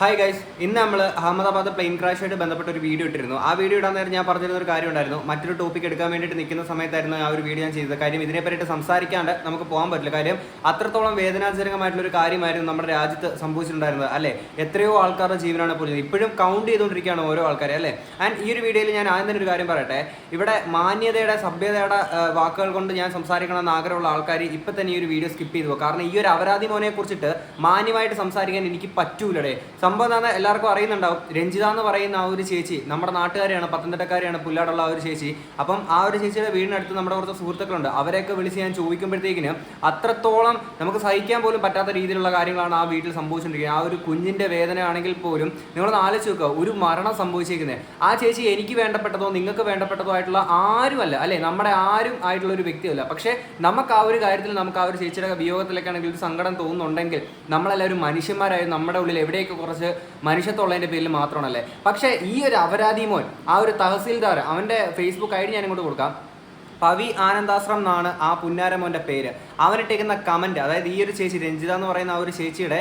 Hi guys ഇന്ന് നമ്മൾ Ahmedabad plain ക്രാഷായിട്ട് ബന്ധപ്പെട്ട ഒരു വീഡിയോ ഇട്ടിരുന്നു. ആ വീഡിയോ ഇടാൻ നേരം ഞാൻ പറഞ്ഞിരുന്ന ഒരു കാര്യം ഉണ്ടായിരുന്നു. മറ്റൊരു ടോപ്പിക് എടുക്കാൻ വേണ്ടിയിട്ട് നിൽക്കുന്ന സമയത്തായിരുന്നു ആ ഒരു വീഡിയോ ഞാൻ ചെയ്തത്. കാര്യം ഇതിനെ പറ്റിയിട്ട് സംസാരിക്കാണ്ട് നമുക്ക് പോകാൻ പറ്റില്ല. കാര്യം അത്രത്തോളം വേദനാജനകമായിട്ടുള്ള ഒരു കാര്യമായിരുന്നു നമ്മുടെ രാജ്യത്ത് സംഭവിച്ചിട്ടുണ്ടായിരുന്നത് അല്ലേ? എത്രയോ ആൾക്കാരുടെ ജീവനാണ് പോലും ഇപ്പോഴും കൗണ്ട് ചെയ്തുകൊണ്ടിരിക്കുകയാണ് ഓരോ ആൾക്കാരെ അല്ലേ? ആൻഡ് ഈ ഒരു വീഡിയോയിൽ ഞാൻ ആദ്യം തന്നെ ഒരു കാര്യം പറയട്ടെ. ഇവിടെ മാന്യതയുടെ സഭ്യതയുടെ വാക്കുകൾ കൊണ്ട് ഞാൻ സംസാരിക്കണമെന്ന് ആഗ്രഹമുള്ള ആൾക്കാർ ഇപ്പം തന്നെ ഈ ഒരു വീഡിയോ സ്കിപ്പ് ചെയ്തു കാരണം ഈ ഒരു അപരാധി മോനെ കുറിച്ചിട്ട് മാന്യമായിട്ട് സംസാരിക്കാൻ എനിക്ക് പറ്റൂലടേ. സംഭവം എന്താണ് എല്ലാവർക്കും അറിയുന്നുണ്ടാവും. രഞ്ജിത എന്ന് പറയുന്ന ആ ഒരു ചേച്ചി നമ്മുടെ നാട്ടുകാരെയാണ് പത്തനംതിട്ടക്കാരെയാണ് പുല്ലാടുള്ള ആ ഒരു ചേച്ചി. അപ്പം ആ ഒരു ചേച്ചിയുടെ വീടിനടുത്ത് നമ്മുടെ കുറച്ച് സുഹൃത്തുക്കളുണ്ട്. അവരെയൊക്കെ വിളിച്ച് ഞാൻ ചോദിക്കുമ്പോഴത്തേക്കിന് അത്രത്തോളം നമുക്ക് സഹിക്കാൻ പോലും പറ്റാത്ത രീതിയിലുള്ള കാര്യങ്ങളാണ് ആ വീട്ടിൽ സംഭവിച്ചുകൊണ്ടിരിക്കുന്നത് ആ ഒരു കുഞ്ഞിന്റെ വേദന ആണെങ്കിൽ പോലും നിങ്ങളൊന്ന് ആലോചിച്ച് നോക്കുക ഒരു മരണം സംഭവിച്ചിരിക്കുന്നത് ആ ചേച്ചി എനിക്ക് വേണ്ടപ്പെട്ടതോ നിങ്ങൾക്ക് വേണ്ടപ്പെട്ടതോ ആയിട്ടുള്ള ആരുമല്ല. അല്ലേ? നമ്മുടെ ആരും ആയിട്ടുള്ള ഒരു വ്യക്തിയല്ല. പക്ഷേ നമുക്ക് ആ ഒരു കാര്യത്തിൽ നമുക്ക് ആ ഒരു ചേച്ചിയുടെ വിയോഗത്തിലൊക്കെ ആണെങ്കിൽ ഒരു സങ്കടം തോന്നുന്നുണ്ടെങ്കിൽ നമ്മളെല്ലാവരും മനുഷ്യന്മാരായി നമ്മുടെ ഉള്ളിൽ എവിടെയൊക്കെ കുറച്ച് മനുഷ്യത്തുള്ളതിന്റെ പേരിൽ മാത്രമാണല്ലേ? പക്ഷേ ഈ ഒരു അപരാധി മോൻ ആ ഒരു തഹസീൽദാർ അവന്റെ ഫേസ്ബുക്ക് ഐ ഡി ഞാൻ ഇങ്ങോട്ട് കൊടുക്കാം. പവി ആനന്ദാശ്രം എന്നാണ് ആ പുന്നാരമോന്റെ പേര്. അവനിട്ടേക്കുന്ന കമന്റ് അതായത് ഈ ഒരു ചേച്ചി രഞ്ജിത എന്ന് പറയുന്ന ആ ഒരു ചേച്ചിയുടെ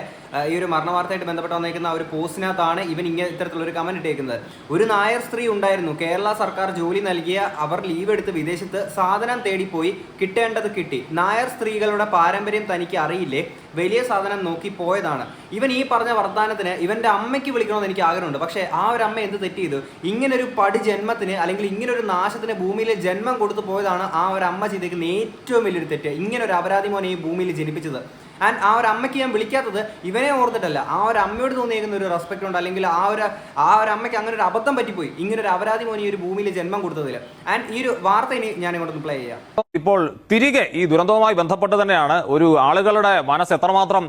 ഈ ഒരു മരണവാർത്തയായിട്ട് ബന്ധപ്പെട്ട് വന്നേക്കുന്ന ഒരു പോസ്റ്റിനകത്താണ് ഇവൻ ഇങ്ങനെ ഇത്തരത്തിലുള്ള ഒരു കമന്റ് ഇട്ടേക്കുന്നത്. ഒരു നായർ സ്ത്രീ ഉണ്ടായിരുന്നു. കേരള സർക്കാർ ജോലി നൽകിയ അവർ ലീവ് എടുത്ത് വിദേശത്ത് സാധനം തേടിപ്പോയി. കിട്ടേണ്ടത് കിട്ടി. നായർ സ്ത്രീകളുടെ പാരമ്പര്യം തനിക്ക് അറിയില്ലേ? വലിയ സാധനം നോക്കി പോയതാണ്. ഇവൻ ഈ പറഞ്ഞ വർത്തമാനത്തിന് ഇവന്റെ അമ്മയ്ക്ക് വിളിക്കണമെന്ന് എനിക്ക് ആഗ്രഹമുണ്ട്. പക്ഷേ ആ ഒരു അമ്മ എന്ത് തെറ്റ് ചെയ്തു? ഇങ്ങനെ ഒരു പടി ജന്മത്തിന് അല്ലെങ്കിൽ ഇങ്ങനെ ഒരു നാശത്തിന് ഭൂമിയിൽ ജന്മം കൊടുത്തു പോയതാണ് ആ ഒരു അമ്മ ചെയ്തേക്കുന്ന ഏറ്റവും വലിയൊരു തെറ്റ്. ഇങ്ങനെ ഒരു അപരാധി മോനെ ഈ ഭൂമിയിൽ ജനിപ്പിച്ചത്. ആൻഡ് ആ ഒരു അമ്മയ്ക്ക് ഞാൻ വിളിക്കാത്തത് ഇവനെ ഓർത്തിട്ടല്ല. ആ ഒരു അമ്മയോട് തോന്നിയേക്കുന്ന ഒരു റെസ്പെക്റ്റ് ഉണ്ട്. അല്ലെങ്കിൽ ആ ഒരു ആ ഒരു അമ്മയ്ക്ക് അങ്ങനെ ഒരു അബദ്ധം പറ്റിപ്പോയി. ഇങ്ങനെ ഒരു അപരാധി മോനെ ഈ ഒരു ഭൂമിയിൽ ജന്മം കൊടുത്തതിൽ ആൻഡ് ഈ ഒരു വാർത്ത ഇനി ഞാൻ ഇങ്ങോട്ട് പ്ലേ ചെയ്യാം. ഇപ്പോൾ തിരികെ ഈ ദുരന്തവുമായി ബന്ധപ്പെട്ട് തന്നെയാണ് ഒരു ആളുകളുടെ മനസ്സ് എത്രമാത്രം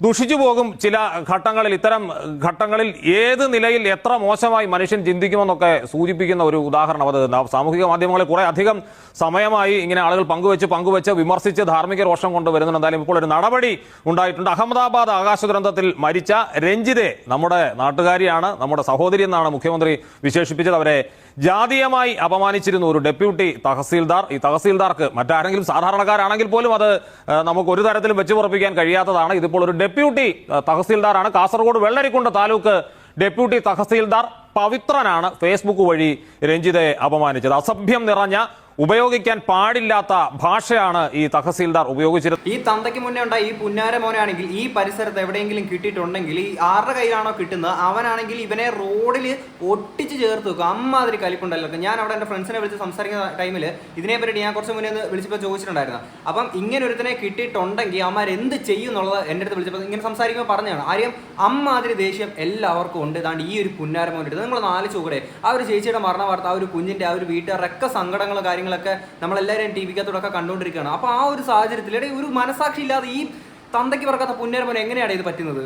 ദുഷിച്ചു പോകും ചില ഘട്ടങ്ങളിൽ. ഇത്തരം ഘട്ടങ്ങളിൽ ഏത് നിലയിൽ എത്ര മോശമായി മനുഷ്യൻ ചിന്തിക്കുമെന്നൊക്കെ സൂചിപ്പിക്കുന്ന ഒരു ഉദാഹരണം അത്. സാമൂഹിക മാധ്യമങ്ങളിൽ കുറെ അധികം സമയമായി ഇങ്ങനെ ആളുകൾ പങ്കുവെച്ച് പങ്കുവെച്ച് വിമർശിച്ച് ധാർമ്മിക രോഷം കൊണ്ടുവരുന്നുണ്ട്. എന്തായാലും ഇപ്പോൾ ഒരു നടപടി ഉണ്ടായിട്ടുണ്ട്. അഹമ്മദാബാദ് ആകാശ ദുരന്തത്തിൽ മരിച്ച രഞ്ജിതെ നമ്മുടെ നാട്ടുകാരിയാണ് നമ്മുടെ സഹോദരി എന്നാണ് മുഖ്യമന്ത്രി വിശേഷിപ്പിച്ചത്. അവരെ ജാതീയമായി അപമാനിച്ചിരുന്നു ഒരു ഡെപ്യൂട്ടി തഹസീൽദാർ. ഈ തഹസീൽദാർക്ക് മറ്റാരെങ്കിലും സാധാരണക്കാരാണെങ്കിൽ പോലും അത് നമുക്ക് ഒരു തരത്തിലും വെച്ചു പുറപ്പിക്കാൻ കഴിയാത്തതാണ്. ഇതിപ്പോൾ ഒരു ഡെപ്യൂട്ടി തഹസീൽദാറാണ്. കാസർഗോഡ് വെള്ളരിക്കുണ്ട് താലൂക്ക് ഡെപ്യൂട്ടി തഹസീൽദാർ പവിത്രനാണ്. ഫേസ്ബുക്ക് വഴി രഞ്ജിതയെ അപമാനിച്ചത്. അസഭ്യം നിറഞ്ഞ ഉപയോഗിക്കാൻ പാടില്ലാത്ത ഭാഷയാണ് ഈ തഹസീൽദാർ ഉപയോഗിച്ചിരുന്നത്. ഈ തന്തയ്ക്ക് മുന്നേ ഉണ്ടായ ഈ പുന്നാര മോനാണെങ്കിൽ ഈ പരിസരത്ത് എവിടെയെങ്കിലും കിട്ടിയിട്ടുണ്ടെങ്കിൽ ഈ ആരുടെ കയ്യിലാണോ കിട്ടുന്നത് അവനാണെങ്കിൽ ഇവനെ റോഡിൽ ഒട്ടിച്ച് ചേർത്ത് വെക്കും. അമ്മാതിരി കലിപ്പുണ്ടല്ലോ ഞാൻ അവിടെ എന്റെ ഫ്രണ്ട്സിനെ വിളിച്ച് സംസാരിക്കുന്ന ടൈമിൽ ഇതിനെ പറ്റി ഞാൻ കുറച്ച് മുന്നേ വിളിച്ചപ്പോൾ ചോദിച്ചിട്ടുണ്ടായിരുന്നു. അപ്പം ഇങ്ങനെ ഒരുത്തനെ കിട്ടിയിട്ടുണ്ടെങ്കിൽ അവന്മാർ എന്ത് ചെയ്യും എന്നുള്ളത് എന്റെ അടുത്ത് വിളിച്ചപ്പോൾ ഇങ്ങനെ സംസാരിക്കുമ്പോൾ പറഞ്ഞതാണ്. ആര്യം അമ്മാതിരി ദേഷ്യം എല്ലാവർക്കും ഉണ്ട്. ഇതാണ്ട് ഈ ഒരു പുന്നാര മോന്റെ നിങ്ങൾ നാല് ചൂടെ ആ ഒരു ചേച്ചിയുടെ മരണ വാർത്ത ആ ഒരു കുഞ്ഞിന്റെ ആ ഒരു വീട്ടുകാരൊക്കെ സങ്കടങ്ങളും കാര്യങ്ങളൊക്കെ നമ്മളെല്ലാവരും ടി വിക്കകത്തോടൊക്കെ കണ്ടുകൊണ്ടിരിക്കുകയാണ്. അപ്പോൾ ആ ഒരു സാഹചര്യത്തിൽ ഇടയിൽ ഒരു മനസാക്ഷി ഇല്ലാതെ ഈ തന്തയ്ക്ക് പറക്കാത്ത പുന്നേരമോൻ എങ്ങനെയാണ് ഇത് പറ്റുന്നത്?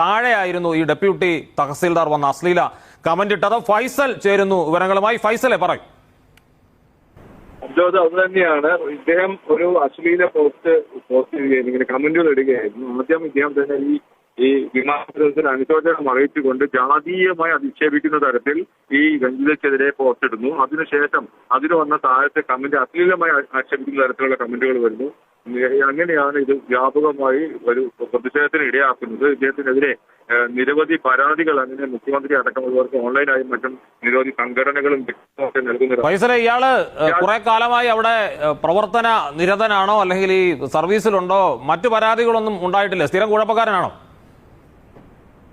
താഴെയായിരുന്നു ഈ ഡെപ്യൂട്ടി തഹസീൽദാർ വന്ന അശ്ലീല. കമന്റ് ഇട്ടത് ഫൈസൽ ചേരുന്നു. വിവരങ്ങളുമായി ഫൈസലെ പറയും. അബ്ജോദ് അത് തന്നെയാണ്. ഇദ്ദേഹം ഒരു അശ്ലീല പോസ്റ്റ് പോസ്റ്റ് ചെയ്യുകയായിരുന്നു. ഇങ്ങനെ കമന്റുകൾ ഇടുകയായിരുന്നു. ആദ്യം ഇദ്ദേഹം തന്നെ ഈ ഈ വിമാനത്തിൽ അനുശോചനം അറിയിച്ചുകൊണ്ട് ജാതീയമായി അധിക്ഷേപിക്കുന്ന തരത്തിൽ ഈ രഞ്ജിതയ്ക്കെതിരെ പോസ്റ്റ് ഇടുന്നു. അതിനുശേഷം അതിന് വന്ന താഴത്തെ കമന്റ് അശ്ലീലമായി ആക്ഷേപിക്കുന്ന തരത്തിലുള്ള കമന്റുകൾ വരുന്നു. അങ്ങനെയാണ് ഇത് വ്യാപകമായി ഒരു പ്രതിഷേധത്തിന് ഇടയാക്കുന്നത്. ഇദ്ദേഹത്തിനെതിരെ നിരവധി പരാതികൾ അങ്ങനെ മുഖ്യമന്ത്രി അടക്കമുള്ളവർക്ക് ഓൺലൈനായും മറ്റും നിരവധി സംഘടനകളും നൽകുന്നുണ്ട് ഇയാൾ കുറെ കാലമായി അവിടെ പ്രവർത്തന നിരതനാണോ? അല്ലെങ്കിൽ ഈ സർവീസിലുണ്ടോ മറ്റു പരാതികളൊന്നും ഉണ്ടായിട്ടില്ല. സ്ഥിരം കുഴപ്പക്കാരനാണോ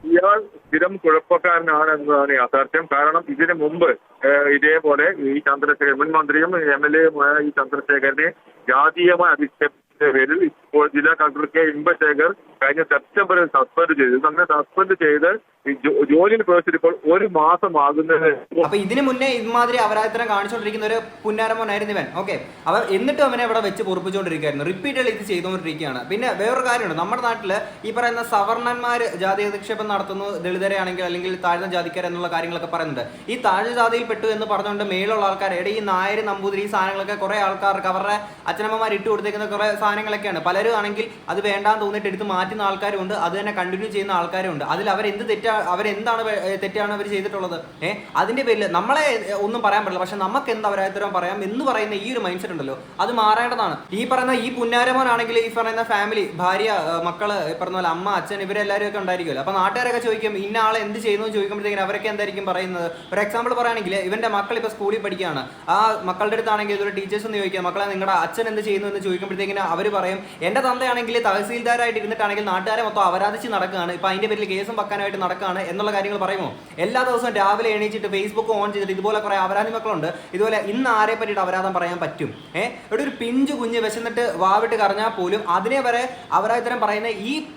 ഇയാൾ സ്ഥിരം കുഴപ്പക്കാരനാണ് എന്നതാണ് യാഥാർത്ഥ്യം. കാരണം ഇതിനു മുമ്പ് ഇതേപോലെ ഈ ചന്ദ്രശേഖരൻ മുൻ മന്ത്രിയും എം എൽ എയുമായ ഈ ചന്ദ്രശേഖരനെ ജാതീയമായ അധിക്ഷേപത്തിന്റെ പേരിൽ ഇപ്പോൾ ജില്ലാ കളക്ടർ കെ. ഇമ്പശേഖർ കഴിഞ്ഞ സെപ്റ്റംബറിൽ സസ്പെൻഡ് ചെയ്തു. അങ്ങനെ സസ്പെൻഡ് ചെയ്ത് ജോലിയിൽ പ്രവേശിച്ചിട്ട് ഇപ്പോൾ ഒരു മാസമാകുന്നത് അപ്പൊ ഇതിനു മുന്നേ ഇമാതിരി അപരാധത്തിനെ കാണിച്ചുകൊണ്ടിരിക്കുന്ന ഒരു പുന്നാരമോനായിരുന്നു ഇവൻ. ഓക്കെ. അവർ എന്നിട്ടും അവനെ ഇവിടെ വെച്ച് പൊറപ്പിച്ചുകൊണ്ടിരിക്കുകയായിരുന്നു. റിപ്പീറ്റഡ് ഇത് ചെയ്തുകൊണ്ടിരിക്കുകയാണ്. പിന്നെ വേറൊരു കാര്യമുണ്ട്. നമ്മുടെ നാട്ടിൽ ഈ പറയുന്ന സവർണന്മാർ ജാതി അധിക്ഷേപം നടത്തുന്നു ദളിതരെയാണെങ്കിൽ അല്ലെങ്കിൽ താഴ്ന്ന ജാതിക്കാർ എന്നുള്ള കാര്യങ്ങളൊക്കെ പറയുന്നുണ്ട്. ഈ താഴ്ന്ന ജാതിയിൽ പെട്ടു എന്ന് പറഞ്ഞുകൊണ്ട് മേലുള്ള ആൾക്കാർ ഈ നായർ നമ്പൂതിരി ഈ സാധനങ്ങളൊക്കെ കുറെ ആൾക്കാർക്ക് അവരുടെ അച്ഛനമ്മമാർ ഇട്ട് കൊടുത്തേക്കുന്ന കുറെ സാധനങ്ങളൊക്കെയാണ്. പലരും ആണെങ്കിൽ അത് വേണ്ടാന്ന് തോന്നിയിട്ട് എടുത്ത് മാറ്റി മാറ്റുന്ന ആൾക്കാരും ഉണ്ട് അത് തന്നെ കണ്ടിന്യൂ ചെയ്യുന്ന ആൾക്കാരും ഉണ്ട് അതിൽ അവരെന്ത് തെറ്റാ അവരെന്താണ് ഏ, തെറ്റാണ് അവർ ചെയ്തിട്ടുള്ളത്? ഏഹ് അതിന്റെ പേരിൽ നമ്മളെ ഒന്നും പറയാൻ പറ്റില്ല. പക്ഷെ നമുക്ക് എന്താ അവരായത്തരം പറയാം എന്ന് പറയുന്ന ഈ ഒരു മൈൻഡ് സെറ്റ് ഉണ്ടല്ലോ. അത് മാറേണ്ടതാണ്. ഈ പറയുന്ന ഈ പുന്നാരമോനാണെങ്കിൽ ഈ പറയുന്ന ഫാമിലി ഭാര്യ ഏ, മക്കൾ പറഞ്ഞ പോലെ അമ്മ അച്ഛൻ ഇവരെല്ലാവരും ഒക്കെ ഉണ്ടായിരിക്കുമല്ലോ. അപ്പൊ നാട്ടുകാരൊക്കെ ചോദിക്കും ഇന്ന ആളെ എന്ത് ചെയ്യുന്നു? ചോദിക്കുമ്പോഴത്തേക്കും അവരൊക്കെ എന്തായിരിക്കും പറയുന്നത്? ഒരു എക്സാമ്പിൾ പറയുകയാണെങ്കിൽ ഇവന്റെ മക്കൾ ഇപ്പൊ സ്കൂളിൽ പഠിക്കുകയാണ്. ആ മക്കളുടെ അടുത്താണെങ്കിൽ ഇതൊരു ടീച്ചേഴ്സ് എന്ന് ചോദിക്കുക മക്കളെ നിങ്ങളുടെ അച്ഛൻ എന്ത് ചെയ്യുന്നു? എന്ന് ചോദിക്കുമ്പോഴത്തേക്കിന് അവർ പറയും എന്റെ തന്തയാണെങ്കിൽ തഹസീൽദാരായിട്ട് ഇരുന്നിട്ടാണെങ്കിൽ നാട്ടുകാരെ മൊത്തം അപരാധിച്ച് നടക്കുകയാണ്. ഇപ്പൊ അതിന്റെ പേരിൽ കേസും വെക്കാനായിട്ട് നടക്കുകയാണ് എന്നുള്ള കാര്യങ്ങൾ പറയുമോ? എല്ലാ ദിവസവും രാവിലെ എണീച്ചിട്ട് ഫേസ്ബുക്ക് ഓൺ ചെയ്തിട്ട് ഇതുപോലെ കുറേ അപരാധി മക്കളുണ്ട്. ഇതുപോലെ ഇന്ന് ആരെ പറ്റിയിട്ട് അപരാധം പറയാൻ പറ്റും? ഏഹ് ഇവിടെ ഒരു പിഞ്ചു കുഞ്ഞ് വിശന്നിട്ട് വാവിട്ട് കറഞ്ഞാൽ പോലും അതിനെ വരെ അപരാധിത്തരം പറയുന്ന ഈ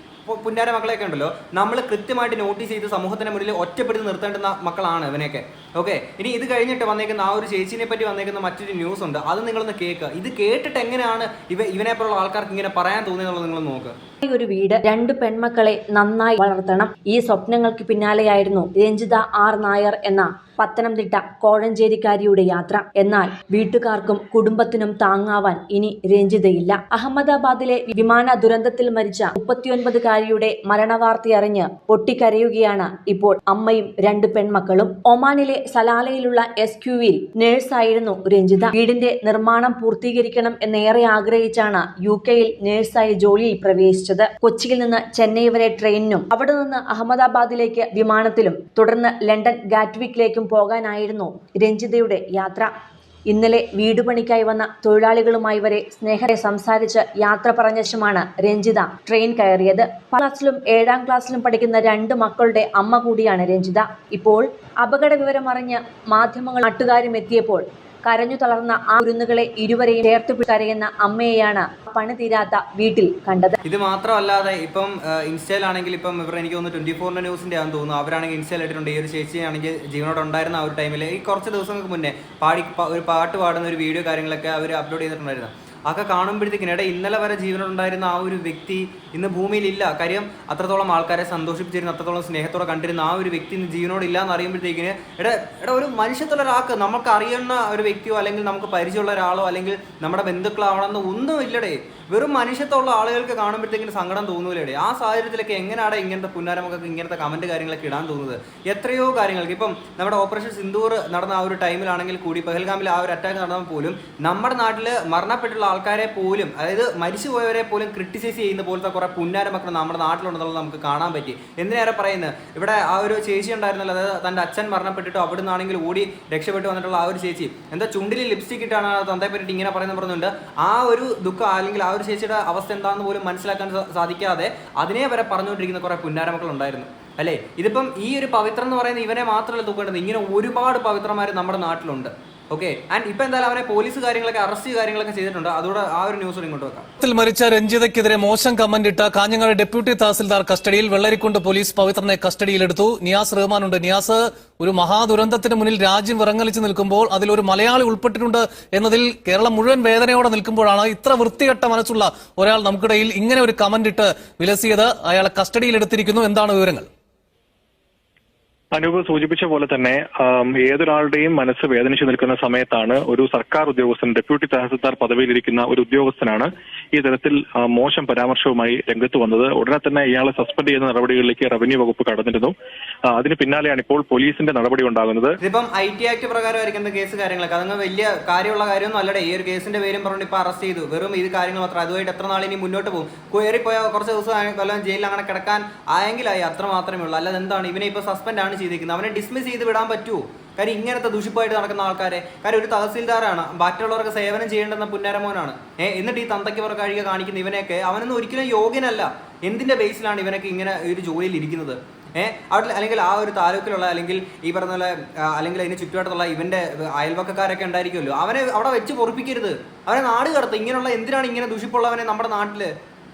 പുന്നാര മക്കളെയൊക്കെ ഉണ്ടല്ലോ നമ്മൾ കൃത്യമായിട്ട് നോട്ടീസ് ചെയ്ത് സമൂഹത്തിന്റെ മുന്നിൽ ഒറ്റപ്പെടുത്തി നിർത്തേണ്ടുന്ന മക്കളാണ് ഇവനെയൊക്കെ. ഓക്കെ? ഇനി ഇത് കഴിഞ്ഞിട്ട് വന്നേക്കുന്ന ആ ഒരു ചേച്ചിനെ പറ്റി വന്നേക്കുന്ന മറ്റൊരു ന്യൂസ് ഉണ്ട് അത് നിങ്ങളൊന്ന് കേൾക്കുക. ഇത് കേട്ടിട്ട് എങ്ങനെയാണ് ഇവ ഇവനെപ്പോലുള്ള ആൾക്കാർക്ക് ഇങ്ങനെ പറയാൻ തോന്നിയെന്നുള്ളത് നിങ്ങൾ നോക്കുക ഒരു വീട് രണ്ട് പെൺമക്കളെ നന്നായി വളർത്തണം. ഈ സ്വപ്നങ്ങൾക്ക് പിന്നാലെയായിരുന്നു രഞ്ജിത ആർ നായർ എന്ന പത്തനംതിട്ട കോഴഞ്ചേരിക്കാരിയുടെ യാത്ര. എന്നാൽ വീട്ടുകാർക്കും കുടുംബത്തിനും താങ്ങാവാൻ ഇനി രഞ്ജിതയില്ല. അഹമ്മദാബാദിലെ വിമാന ദുരന്തത്തിൽ മരിച്ച മുപ്പത്തിയൊൻപതുകാരിയുടെ മരണവാർത്തയറിഞ്ഞ് പൊട്ടിക്കരയുകയാണ് ഇപ്പോൾ അമ്മയും രണ്ട് പെൺമക്കളും. ഒമാനിലെ സലാലയിലുള്ള എസ് ക്യൂവിൽ നേഴ്സായിരുന്നു രഞ്ജിത. വീടിന്റെ നിർമ്മാണം പൂർത്തീകരിക്കണം എന്നേറെ ആഗ്രഹിച്ചാണ് യു കെയിൽ നേഴ്സായി ജോലിയിൽ പ്രവേശിച്ചത്. കൊച്ചിയിൽ നിന്ന് ചെന്നൈ വരെ ട്രെയിനിനും അവിടെ നിന്ന് അഹമ്മദാബാദിലേക്ക് വിമാനത്തിലും തുടർന്ന് ലണ്ടൻ ഗാറ്റ്വിക്കിലേക്കും പോകാനായിരുന്നു രഞ്ജിതയുടെ യാത്ര. ഇന്നലെ വീടുപണിക്കായി വന്ന തൊഴിലാളികളുമായി വരെ സ്നേഹത്തെ സംസാരിച്ച് യാത്ര പറഞ്ഞ ശേഷമാണ് രഞ്ജിത ട്രെയിൻ കയറിയത്. ക്ലാസ്സിലും ഏഴാം ക്ലാസ്സിലും പഠിക്കുന്ന രണ്ട് മക്കളുടെ അമ്മ കൂടിയാണ് രഞ്ജിത. ഇപ്പോൾ അപകട വിവരമറിഞ്ഞ് മാധ്യമങ്ങൾ നാട്ടുകാരും എത്തിയപ്പോൾ കരഞ്ഞു തളർന്ന ആ കുരുന്നുകളെ ഇരുവരെയും ചേർത്ത് കരയുന്ന അമ്മയെയാണ് പണി തീരാത്ത വീട്ടിൽ കണ്ടത്. ഇത് മാത്രമല്ലാതെ ഇപ്പം ഇൻസ്റ്റയിലാണെങ്കിൽ ഇപ്പം ഇവർ എനിക്ക് തോന്നുന്നു ട്വന്റി ഫോറിന്റെ ന്യൂസിന്റെ ആണെന്ന് തോന്നുന്നു. അവരാണെങ്കിൽ ഇൻസ്റ്റയിൽ ഇട്ടിട്ടുണ്ട്. ഈ ഒരു ചേച്ചിയാണെങ്കിൽ ജീവനോട് ഉണ്ടായിരുന്ന ആ ഒരു ടൈമിൽ ഈ കുറച്ച് ദിവസങ്ങൾക്ക് മുന്നേ പാടി ഒരു പാട്ട് പാടുന്ന ഒരു വീഡിയോ കാര്യങ്ങളൊക്കെ അവർ അപ്ലോഡ് ചെയ്തിട്ടുണ്ടായിരുന്നു. അതൊക്കെ കാണുമ്പോഴത്തേക്കിനും എടാ ഇന്നലെ വരെ ജീവനോടുണ്ടായിരുന്ന ആ ഒരു വ്യക്തി ഇന്ന് ഭൂമിയിലില്ല. കാര്യം അത്രത്തോളം ആൾക്കാരെ സന്തോഷിപ്പിച്ചിരുന്ന അത്രത്തോളം സ്നേഹത്തോടെ കണ്ടിരുന്ന. ആ ഒരു വ്യക്തി ഇന്ന് ജീവനോട് ഇല്ല എന്ന് അറിയുമ്പോഴത്തേക്കിന് എടാ എടാ ഒരു മനുഷ്യത്തുള്ള ഒരാൾക്ക് നമുക്ക് അറിയുന്ന ഒരു വ്യക്തിയോ അല്ലെങ്കിൽ നമുക്ക് പരിചയമുള്ള ഒരാളോ അല്ലെങ്കിൽ നമ്മുടെ ബന്ധുക്കളാവണമെന്ന് ഒന്നും ഇല്ലടേ വെറും മനുഷ്യത്തുള്ള ആളുകൾക്ക് കാണുമ്പോഴത്തേക്കിന് സങ്കടം തോന്നൂലേ ആ സാഹചര്യത്തിലൊക്കെ എങ്ങനെയാണ് ഇങ്ങനത്തെ പുന്നാരമൊക്കെ ഇങ്ങനത്തെ കമന്റ് കാര്യങ്ങളൊക്കെ ഇടാൻ തോന്നുന്നത്? എത്രയോ കാര്യങ്ങൾക്ക് ഇപ്പം നമ്മുടെ ഓപ്പറേഷൻ സിന്ദൂർ നടന്ന ആ ഒരു ടൈമിലാണെങ്കിൽ കൂടി പെഹൽഗാമിൽ ആ ഒരു അറ്റാക്ക് നടന്നാൽ പോലും നമ്മുടെ നാട്ടിൽ മരണപ്പെട്ടുള്ള ആൾക്കാരെ പോലും അതായത് മരിച്ചുപോയവരെ പോലും ക്രിട്ടിസൈസ് ചെയ്യുന്ന പോലത്തെ കുറെ പുന്നാര മക്കൾ നമ്മുടെ നാട്ടിലുണ്ടെന്നുള്ളത് നമുക്ക് കാണാൻ പറ്റി. എന്തിനേറെ പറയുന്നത് ഇവിടെ ആ ഒരു ചേച്ചി ഉണ്ടായിരുന്നല്ലോ അതായത് തന്റെ അച്ഛൻ മരണപ്പെട്ടിട്ട് അവിടെ നിന്നാണെങ്കിൽ ഓടി രക്ഷപ്പെട്ടു വന്നിട്ടുള്ള ആ ഒരു ചേച്ചി. എന്താ ചുണ്ടിൽ ലിപ്സ്റ്റിക് ഇട്ടാണ് തന്തയെ പറ്റിയിട്ട് ഇങ്ങനെ പറയുന്നത് പറഞ്ഞുണ്ട് ആ ഒരു ദുഃഖം അല്ലെങ്കിൽ ആ ഒരു ചേച്ചിയുടെ അവസ്ഥ എന്താണെന്ന് പോലും മനസ്സിലാക്കാൻ സാധിക്കാതെ അതിനെ വരെ പറഞ്ഞുകൊണ്ടിരിക്കുന്ന കുറെ പുന്നാരമക്കൾ ഉണ്ടായിരുന്നു. അല്ലേ? ഇതിപ്പം ഈ ഒരു പവിത്രം എന്ന് പറയുന്ന ഇവനെ മാത്രമല്ല തൂക്കേണ്ടത്. ഇങ്ങനെ ഒരുപാട് പവിത്രന്മാർ നമ്മുടെ നാട്ടിലുണ്ട്. ഓക്കെ ആൻഡ് ഇപ്പൊ എന്തായാലും അവനെ പോലീസ് കാര്യങ്ങളൊക്കെ അറസ്റ്റ് കാര്യങ്ങളൊക്കെ ചെയ്തിട്ടുണ്ട്. അതോടെ ആ ഒരു ന്യൂസ് ഇങ്ങോട്ട് വെക്കാം. മരിച്ച രഞ്ജിതയ്ക്കെതിരെ മോശം കമന്റ് ഇട്ട കാഞ്ഞങ്ങാട് ഡെപ്യൂട്ടി തഹസിൽദാർ കസ്റ്റഡിയിൽ വെള്ളരിക്കുണ്ട് പോലീസ് പവിത്രനെ കസ്റ്റഡിയിലെടുത്തു. നിയാസ് റഹ്മാൻ ഉണ്ട് നിയാസ് ഒരു മഹാദുരന്തത്തിന് മുന്നിൽ രാജ്യം വിറങ്ങലിച്ച് നിൽക്കുമ്പോൾ അതിൽ ഒരു മലയാളി ഉൾപ്പെട്ടിട്ടുണ്ട് എന്നതിൽ കേരളം മുഴുവൻ വേദനയോടെ നിൽക്കുമ്പോഴാണ് ഇത്ര വൃത്തികെട്ട മനസ്സുള്ള ഒരാൾ നമുക്കിടയിൽ ഇങ്ങനെ ഒരു കമന്റ് ഇട്ട് വിലസിയത്. അയാളെ കസ്റ്റഡിയിലെടുത്തിരിക്കുന്നു. എന്താണ് വിവരങ്ങൾ? അനൂപ് സൂചിപ്പിച്ച പോലെ തന്നെ ഏതൊരാളുടെയും മനസ്സ് വേദനിച്ചു നിൽക്കുന്ന സമയത്താണ് ഒരു സർക്കാർ ഉദ്യോഗസ്ഥൻ ഡെപ്യൂട്ടി തഹസിൽദാർ പദവിയിലിരിക്കുന്ന ഒരു ഉദ്യോഗസ്ഥനാണ് ഈ തരത്തിൽ മോശം പരാമർശവുമായി രംഗത്ത് വന്നത്. ഉടനെ തന്നെ ഇയാളെ സസ്പെൻഡ് ചെയ്യുന്ന നടപടികളിലേക്ക് റവന്യൂ വകുപ്പ് കടന്നിരുന്നു. അതിന് പിന്നാലെയാണ് ഇപ്പോൾ പോലീസിന്റെ നടപടി ഉണ്ടാകുന്നത്. ഇതിപ്പം ഐ ടി ആക്ട് പ്രകാരമായിരിക്കുന്ന കേസ് കാര്യങ്ങളൊക്കെ? അതങ്ങ് വലിയ കാര്യമുള്ള കാര്യമൊന്നും അല്ലടേ. ഈ ഒരു കേസിന്റെ പേരും പറഞ്ഞു ഇപ്പൊ അറസ്റ്റ് ചെയ്തു. വെറും ഇത് കാര്യങ്ങൾ മാത്രം. അതുമായിട്ട് എത്ര നാൾ ഇനി മുന്നോട്ട് പോകും? കയറിപ്പോയ കുറച്ച് ദിവസം കൊല്ലം ജയിലിൽ അങ്ങനെ കിടക്കാൻ ആയെങ്കിലായി അത്ര മാത്രമേ ഉള്ളൂ. അല്ലാതെ എന്താണ്? ഇവനെ ഇപ്പൊ സസ്പെൻഡ് ആണ് ചെയ്തിരിക്കുന്നത് അവനെ ഡിസ്മിസ് ചെയ്ത് വിടാൻ പറ്റുമോ കാര്യം ഇങ്ങനത്തെ ദുഷിപ്പായിട്ട് നടക്കുന്ന ആൾക്കാരെ. കാര്യം ഒരു തഹസിൽദാറാണ് മറ്റുള്ളവർക്ക് സേവനം ചെയ്യേണ്ടെന്ന പുന്നാരമോനാണ്. ഏഹ് എന്നിട്ട് ഈ തന്തയ്ക്ക് പുറ കഴിയുക കാണിക്കുന്ന ഇവനെയൊക്കെ അവനൊന്നും ഒരിക്കലും യോഗ്യനല്ല. എന്തിന്റെ ബേസിലാണ് ഇവനൊക്കെ ഇങ്ങനെ ഒരു ജോലിയിൽ ഇരിക്കുന്നത്? ഏഹ് അവിടെ അല്ലെങ്കിൽ ആ ഒരു താലൂക്കിലുള്ള അല്ലെങ്കിൽ ഈ പറഞ്ഞ പോലെ അല്ലെങ്കിൽ അതിന് ചുറ്റുവട്ടത്തുള്ള ഇവന്റെ അയൽവക്കക്കാരൊക്കെ ഉണ്ടായിരിക്കുമല്ലോ. അവനെ അവിടെ വെച്ച് പൊറപ്പിക്കരുത്. അവനെ നാട് കടത്ത്. ഇങ്ങനെയുള്ള എന്തിനാണ് ഇങ്ങനെ ദുഷിപ്പുള്ളവനെ നമ്മുടെ നാട്ടിൽ?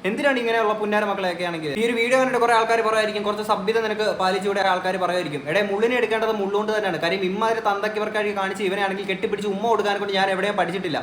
എന്തിനാണ് ഇങ്ങനെയുള്ള പുന്നാര മക്കളെയൊക്കെ ആണെങ്കിൽ? ഈ ഒരു വീഡിയോ കണ്ടിട്ട് കുറെ ആൾക്കാർ പറയുമായിരിക്കും കുറച്ച് സഭ്യത നിനക്ക് പാലിച്ചുകൂടെ ആൾക്കാർ പറയുമായിരിക്കും. എടേ മുള്ളിനെ എടുക്കേണ്ടത് മുള്ളുകൊണ്ട് തന്നെയാണ്. കാര്യം ഇമ്മാതിരി തന്തയ്ക്ക് ഇവർക്ക് കാണിച്ച് ഇവനാണെങ്കിൽ കെട്ടിപ്പിടിച്ച് ഉമ്മ കൊടുക്കാൻ കൊണ്ട് ഞാൻ എവിടെയും പഠിച്ചിട്ടില്ല.